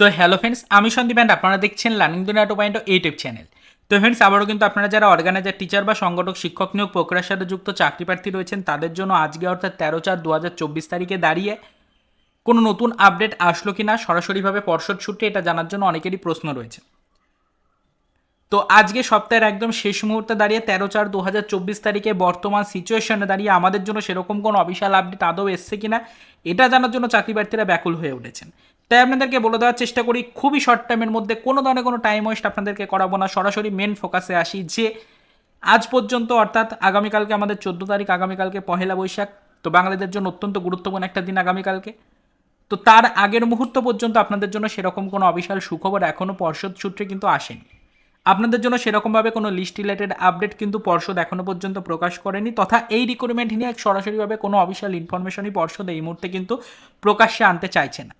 তো hello friends আমি Sandeep and আপনারা দেখছেন learning Duniya two point YouTube channel তো ফ্রেন্ডস আবারও কিন্তু আপনারা যারা অর্গানাইজার টিচার বা সংগঠক, শিক্ষক নিয়োগ প্রক্রিয়ার সাথে যুক্ত, চাকরি প্রার্থী রয়েছেন, তাদের জন্য আজকে অর্থাৎ তেরো চার দু হাজার চব্বিশ তারিখে দাঁড়িয়ে কোনো নতুন আপডেট আসলো কি না সরাসরিভাবে পর্ষদ সূত্রে এটা জানার জন্য অনেকেরই প্রশ্ন রয়েছে। তো আজকে সপ্তাহের একদম শেষ মুহূর্তে দাঁড়িয়ে তেরো চার দু হাজার চব্বিশ তারিখে বর্তমান সিচুয়েশনে দাঁড়িয়ে আমাদের জন্য সেরকম কোনো অফিসিয়াল আপডেট আদৌ এসছে কিনা, এটা জানার জন্য চাকরি প্রার্থীরা ব্যাকুল হয়ে উঠেছেন। তাই আপনাদেরকে বলে দেওয়ার চেষ্টা করি, খুবই শর্ট টাইমের মধ্যে কোনো ধরনের কোনো টাইম ওয়েস্ট আপনাদেরকে করাবো না। সরাসরি মেন ফোকাসে আসি যে, আজ পর্যন্ত অর্থাৎ আগামীকালকে আমাদের চোদ্দ তারিখ, আগামীকালকে পহেলা বৈশাখ, তো বাঙালিদের জন্য অত্যন্ত গুরুত্বপূর্ণ একটা দিন আগামীকালকে। তো তার আগের মুহূর্ত পর্যন্ত আপনাদের জন্য সেরকম কোনো অবিশাল সুখবর এখনও পর্ষদ সূত্রে কিন্তু আসেনি। আপনাদের জন্য সেরকমভাবে কোনো লিস্ট রিলেটেড আপডেট কিন্তু পর্ষদ এখনও পর্যন্ত প্রকাশ করেনি, তথা এই রিক্রুটমেন্ট নিয়ে সরাসরিভাবে কোনো অফিসিয়াল ইনফরমেশনই পর্ষদ এই মুহূর্তে কিন্তু প্রকাশ্যে আনতে চাইছে না।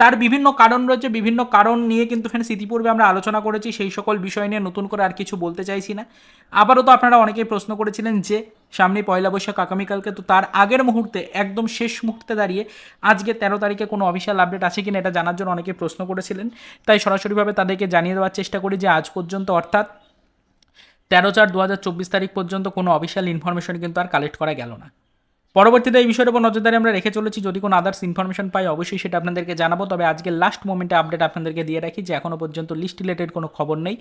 তার বিভিন্ন কারণ রয়েছে, বিভিন্ন কারণ নিয়ে কিন্তু ফ্রেন্ডস ইতিপূর্বে আমরা আলোচনা করেছি, সেই সকল বিষয় নিয়ে নতুন করে আর কিছু বলতে চাইছি না। আবারও তো আপনারা অনেকেই প্রশ্ন করেছিলেন যে, সামনে পয়লা বৈশাখ আগামীকালকে তো তার আগের মুহূর্তে, একদম শেষ মুহূর্তে দাঁড়িয়ে আজকে তেরো তারিখে কোনো অফিসিয়াল আপডেট আছে কিনা এটা জানার জন্য অনেকে প্রশ্ন করেছিলেন। তাই সরাসরিভাবে তাদেরকে জানিয়ে দেওয়ার চেষ্টা করি যে, আজ পর্যন্ত অর্থাৎ তেরো চার দু তারিখ পর্যন্ত কোনো অফিসিয়াল ইনফরমেশন কিন্তু আর কালেক্ট করা গেল না। পরবর্তীতে এই বিষয়ের উপর নজরদারি আমরা রেখে চলেছি। যদি কোনো আদার্স ইনফরমেশন পাই, অবশ্যই সেটা আপনাদেরকে জানাব। তবে আজকে লাস্ট মোমেন্টে আপডেট আপনাদেরকে দিয়ে রাখি যে এখনও পর্যন্ত লিস্ট রিলেটেড কোনো খবর নেই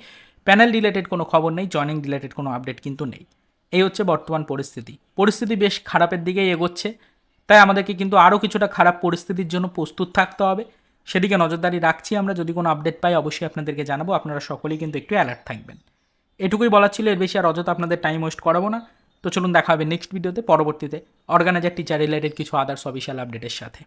প্যানেল রিলেটেড কোনো খবর নেই জয়নিং রিলেটেড কোনো আপডেট কিন্তু নেই। এই হচ্ছে বর্তমান পরিস্থিতি। পরিস্থিতি বেশ খারাপের দিকেই এগোচ্ছে। তাই আমাদেরকে কিন্তু আরও কিছুটা খারাপ পরিস্থিতির জন্য প্রস্তুত থাকতে হবে। সেদিকে নজরদারি রাখছি আমরা। যদি কোনো আপডেট পাই, অবশ্যই আপনাদেরকে জানাব। আপনারা সকলেই কিন্তু একটু অ্যালার্ট থাকবেন। এটুকুই বলার ছিল। এর বেশি আর অযথা আপনাদের টাইম ওয়েস্ট করাবো না। তো চলুন দেখা হবে নেক্সট ভিডিওতে পরবর্তীতে। অর্গানাইজার টিচার রিলেটেড কিছু আদার্স অফিসিয়াল আপডেটের সাথে।